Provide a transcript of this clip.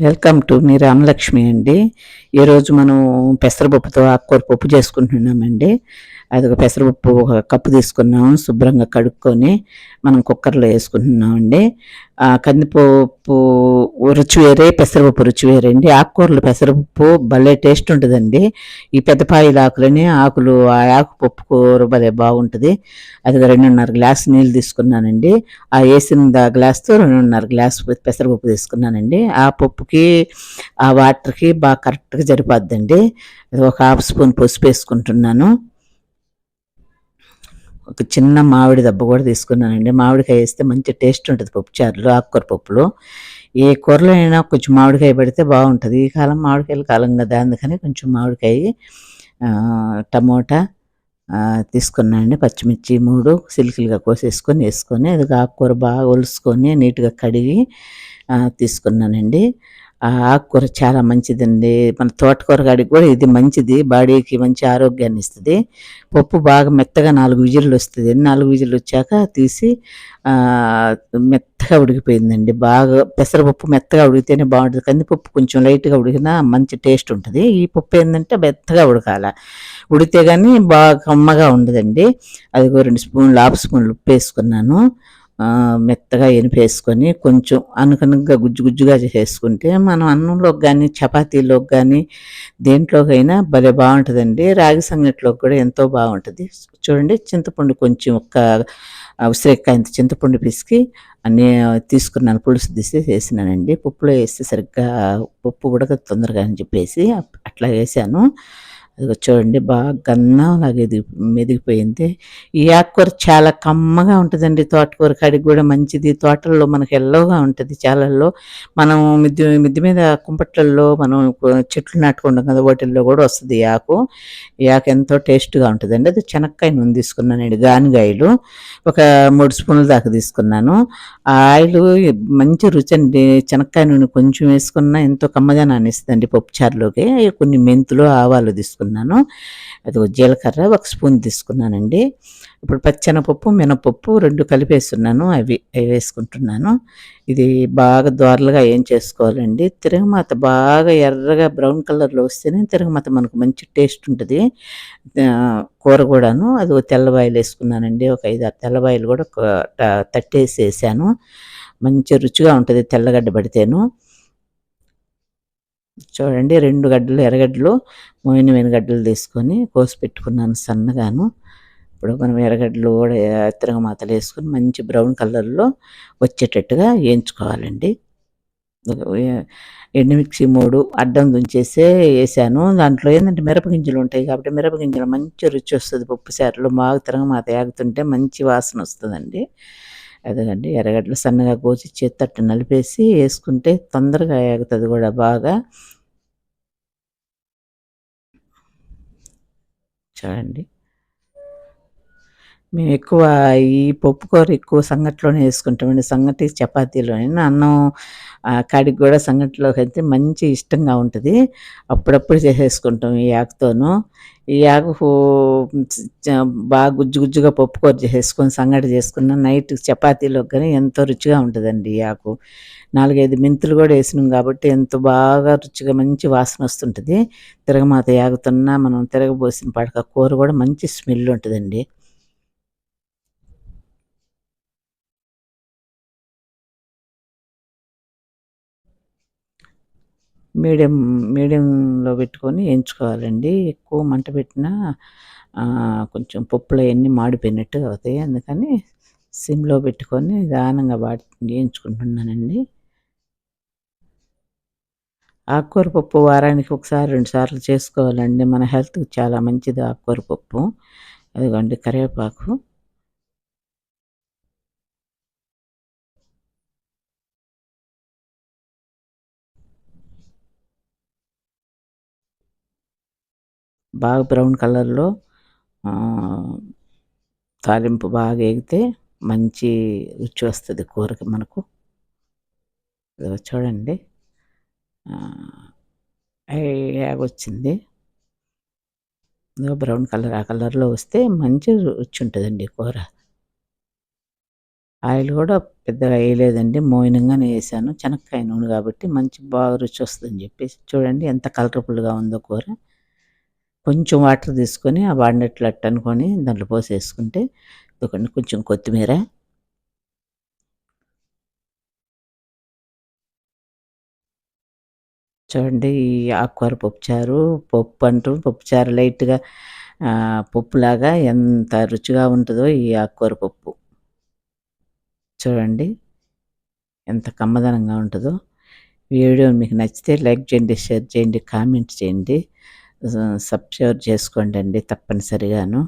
Welcome to me Ramalakshmi అండి. ఈరోజు మనం పెసరపప్పుతో ఆకుకూర పప్పు చేసుకుంటున్నామండి. అది ఒక పెసరపప్పు ఒక కప్పు తీసుకున్నాము శుభ్రంగా కడుక్కొని మనం కుక్కర్లో వేసుకుంటున్నామండి. కందిపప్పు రుచి వేరే పెసరపప్పు రుచి వేరే అండి. ఆకుకూరలు పెసరపప్పు భలే టేస్ట్ ఉంటుందండి. ఈ పెద్దపాయల ఆకులని ఆకులు ఆ ఆకు పప్పు కూర భలే బాగుంటుంది. అది రెండున్నర గ్లాస్ నీళ్ళు తీసుకున్నానండి. ఆ వేసిన గ్లాస్తో రెండున్నర గ్లాస్ పెసరపప్పు తీసుకున్నానండి. ఆ పప్పుకి ఆ వాటర్కి బాగా కరెక్ట్గా సరిపోద్దండి. ఒక హాఫ్ స్పూన్ పసుపు వేసుకుంటున్నాను. ఒక చిన్న మామిడి దెబ్బ కూడా తీసుకున్నానండి. మామిడికాయ వేస్తే మంచి టేస్ట్ ఉంటుంది పప్పు చారులో ఆకుకూర పప్పులో. ఏ కూరలో అయినా కొంచెం మామిడికాయ పెడితే బాగుంటుంది. ఈ కాలం మామిడికాయల కాలం కదా అందుకని కొంచెం మామిడికాయ టమోటా తీసుకున్నానండి. పచ్చిమిర్చి మూడు సిల్కిలుగా కోసేసుకొని వేసుకొని అది ఆకుకూర బాగా ఒలుసుకొని నీట్గా కడిగి తీసుకున్నానండి. ఆ ఆకుకూర చాలా మంచిదండి. మన తోటకూర కాడికి కూడా ఇది మంచిది. బాడీకి మంచి ఆరోగ్యాన్ని ఇస్తుంది. పప్పు బాగా మెత్తగా నాలుగు విజిల్లు వస్తుంది. నాలుగు విజిల్లు వచ్చాక తీసి మెత్తగా ఉడికిపోయిందండి. బాగా పెసరపప్పు మెత్తగా ఉడికితేనే బాగుంటుంది. కందిపప్పు కొంచెం లైట్గా ఉడికినా మంచి టేస్ట్ ఉంటుంది. ఈ పప్పు ఏంటంటే మెత్తగా ఉడకాల. ఉడితే కానీ బాగా కమ్మగా ఉండదండి. అది రెండు స్పూన్లు హాఫ్ స్పూన్లు ఉప్పు వేసుకున్నాను. మెత్తగా ఎనిపేసుకొని కొంచెం అనుకనుగా గుజ్జు గుజ్జుగా చేసుకుంటే మనం అన్నంలోకి కానీ చపాతీలోకి కానీ దేంట్లోకైనా భలే బాగుంటుందండి రాగి సంగటిలోకి కూడా ఎంతో బాగుంటుంది చూడండి చింతపండు కొంచెం ఒక్క ఉసిరికాయంత చింతపండు పిసికి అన్నీ తీసుకున్నాను పులుసు తీసి వేసినానండి. పప్పులో వేస్తే సరిగ్గా పప్పు ఉడక తొందరగా అని చెప్పేసి అట్లా వేసాను. అది చూడండి బాగా గన్నంలాగా ఎదిగి మెదిగిపోయింది. ఈ ఆకుకూర చాలా కమ్మగా ఉంటుందండి తోటకూర. కాడికి కూడా మంచిది. తోటల్లో మనకి ఎల్లోగా ఉంటుంది చాలల్లో. మనం మిద్ది మిద్ది మీద కుంపట్లలో మనం చెట్లు నాటుకుంటాం కదా వాటిల్లో కూడా వస్తుంది ఈ ఆకు. ఈ ఆకు ఎంతో టేస్ట్గా ఉంటుందండి. అది చెనక్కాయ నూనె తీసుకున్నానండి గానిగాయలు. ఒక మూడు స్పూన్ల దాకా తీసుకున్నాను. ఆ ఆయిల్ మంచి రుచి అండి. చెనక్కాయ నూనె కొంచెం వేసుకున్నా ఎంతో కమ్మగా నానిస్తుందండి పప్పుచారులోకి. కొన్ని మెంతులు ఆవాలు తీసుకున్నాను. తీసుకున్నాను. అది జీలకర్ర ఒక స్పూన్ తీసుకున్నానండి. ఇప్పుడు పచ్చెనపప్పు మినపప్పు రెండు కలిపేస్తున్నాను. అవి అవి వేసుకుంటున్నాను. ఇది బాగా దోరలుగా ఏం చేసుకోవాలండి? తిరగమాత బాగా ఎర్రగా బ్రౌన్ కలర్లో వస్తేనే తిరగమాత మనకు మంచి టేస్ట్ ఉంటుంది. కూర కూడాను. అది తెల్లబాయలు వేసుకున్నానండి. ఒక ఐదు ఆరు తెల్లబాయలు కూడా తట్టేసి వేసాను. మంచి రుచిగా ఉంటుంది తెల్లగడ్డ పడితేను. చూడండి రెండు గడ్డలు ఎర్రగడ్డలు మోయిన గడ్డలు తీసుకొని కోసి పెట్టుకున్నాను సన్నగాను. ఇప్పుడు మనం ఎర్రగడ్డలు కూడా తిరగమాతలు వేసుకొని మంచి బ్రౌన్ కలర్లో వచ్చేటట్టుగా వేయించుకోవాలండి. ఎండుమిక్సీ మూడు అడ్డం దుంచేసే వేసాను. దాంట్లో ఏంటంటే మిరపగింజలు ఉంటాయి కాబట్టి మిరపగింజలు మంచి రుచి వస్తుంది. పప్పు సారులో బాగా తిరగమాత ఆగుతుంటే మంచి వాసన వస్తుందండి. అదేనండి ఎర్రగడ్డలు సన్నగా కోసి చేత్తట్టు నలిపేసి వేసుకుంటే తొందరగా ఆగుతుంది కూడా బాగా. చూడండి. మేము ఎక్కువ ఈ పప్పుకూర ఎక్కువ సంగటిలోనే వేసుకుంటామండి సంగటి చపాతీలోనే అన్నం కాడికి కూడా సంగటిలోకి అయితే మంచి ఇష్టంగా ఉంటుంది. అప్పుడప్పుడు చేసేసుకుంటాం ఈ ఆకుతోనూ. ఈ ఆకు బాగా గుజ్జు గుజ్జుగా పప్పుకూర చేసేసుకొని సంగటి చేసుకున్న నైట్ చపాతీలోకి కానీ ఎంతో రుచిగా ఉంటుందండి ఈ ఆకు. నాలుగైదు మెంతులు కూడా వేసినాం కాబట్టి ఎంతో బాగా రుచిగా మంచి వాసన వస్తుంటుంది. తిరగమాత యాగుతున్నా మనం తిరగబోసిన పడక కూర కూడా మంచి స్మెల్ ఉంటుందండి. మీడియం మీడియంలో పెట్టుకొని ఎంచుకోవాలండి. ఎక్కువ మంట పెట్టినా కొంచెం పప్పులు అవన్నీ మాడిపోయినట్టు అవుతాయి. అందుకని సిమ్లో పెట్టుకొని నిదానంగా వాటి వేయించుకుంటున్నానండి ఆకుకూర పప్పు వారానికి ఒకసారి రెండు సార్లు చేసుకోవాలండి. మన హెల్త్కి చాలా మంచిది ఆకుకూర పప్పు. అదిగోండి కరివేపాకు. బాగా బ్రౌన్ కలర్లో తాలింపు బాగా ఎగితే మంచి రుచి వస్తుంది కూరకి మనకు. చూడండి. వచ్చింది బ్రౌన్ కలర్ ఆ కలర్లో వస్తే మంచి రుచి ఉంటుందండి కూర. ఆయిల్ కూడా పెద్దగా వేయలేదండి మోయినంగానే వేసాను. చెనక్కాయ నూనె కాబట్టి మంచి బాగా రుచి వస్తుందని చెప్పేసి చూడండి ఎంత కలర్ఫుల్గా ఉందో కూర. కొంచెం వాటర్ తీసుకొని ఆ వాడినట్లు అట్టు అనుకొని దాంట్లో పోసేసుకుంటే ఇదిగోండి కొంచెం కొత్తిమీర. చూడండి ఈ ఆకుకూర పప్పుచారు పప్పు అంటూ పప్పుచారు లైట్గా పప్పులాగా ఎంత రుచిగా ఉంటుందో ఈ ఆకుకూర పప్పు. చూడండి ఎంత కమ్మదనంగా ఉంటుందో. వీడియో మీకు నచ్చితే లైక్ చేయండి షేర్ చేయండి కామెంట్ చేయండి. సబ్స్క్రైబ్ చేసుకోండి అండి తప్పనిసరిగాను.